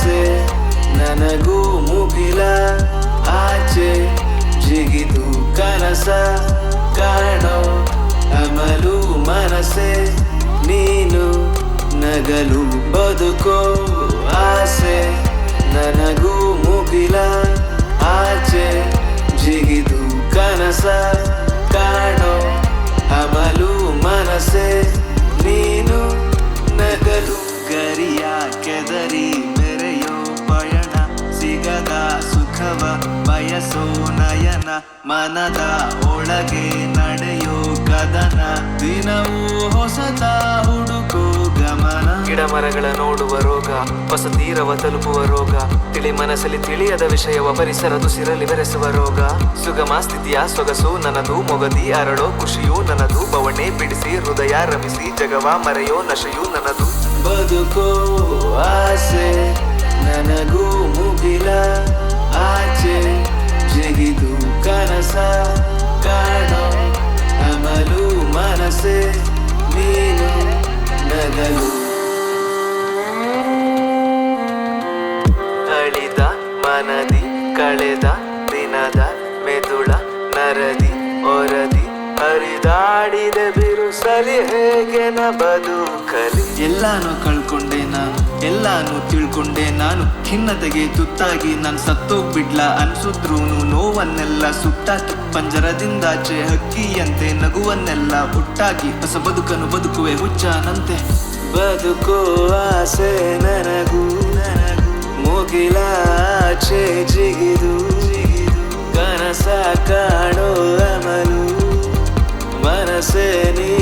ಆಸೆ ನನಗೂ ಮುಗಿಲ. ಆಚೆ ಜಿಗಿದು ಕನಸ ಕಾಣೋ ಅಮಲು ಮನಸೆ ನೀನು ನಗಲು ಬದುಕೋ ಆಸೆ ನನಗೂ ಮುಗಿಲ. ಆಚೆ ಜಿಗಿದು ಕನಸ ಕಾಣೋ ಅಮಲು ಬಯಸೋ ನಯನ ಮನದ ಒಳಗೆ ನಡೆಯೋ ಕದನ ದಿನವೂ ಹೊಸತ ಹುಡುಕೋ ಗಮನ. ಗಿಡ ಮರಗಳ ನೋಡುವ ರೋಗ ಹೊಸ ತೀರವ ತಲುಪುವ ರೋಗ ತಿಳಿ ಮನಸ್ಸಲ್ಲಿ ತಿಳಿಯದ ವಿಷಯವ ಪರಿಸರದುಸಿರಲಿ ಬೆರೆಸುವ ರೋಗ. ಸುಗಮ ಸ್ಥಿತಿಯ ಸೊಗಸು ನನದು ಮೊಗದಿ ಅರಳೋ ಖುಷಿಯು ನನದು ಬವಣೆ ಬಿಡಿಸಿ ಹೃದಯ ರಮಿಸಿ ಜಗವ ಮರೆಯೋ ನಶೆಯು ನನದು ಬದುಕೋ ಆಸೆ ನನಗೂ ಮುಗಿಲ. ಅಳಿದ ಮನದಿ ಕಳೆದ ದಿನದ ಮೆದುಳ ನರದಿ ಒರದಿ ಹರಿದಾಡಿದ ಬಿರುಸಲಿ ಹೇಗೆ ನ ಬದುಕಲಿ? ಎಲ್ಲಾನು ಕಳ್ಕೊಂಡೆ ನಾನು ಎಲ್ಲಾನು ತಿಳ್ಕೊಂಡೆ ನಾನು. ಖಿನ್ನತೆಗೆ ತುತ್ತಾಗಿ ನಾನು ಸತ್ತೋಗ್ಬಿಡ್ಲ ಅನ್ಸುದ್ರೂನು ನೋವನ್ನೆಲ್ಲ ಸುಟ್ಟಾಕಿ ಪಂಜರದಿಂದಾಚೆ ಹಕ್ಕಿಯಂತೆ ನಗುವನ್ನೆಲ್ಲ ಹುಟ್ಟಾಗಿ ಹೊಸ ಬದುಕನ್ನು ಬದುಕುವೆ ಹುಚ್ಚಾನಂತೆ. ಬದುಕೋ ಆಸೆ ಕನಸ ಕಾಣೋ ಅಮಲು ಮನಸ್ಸೇ ನೀ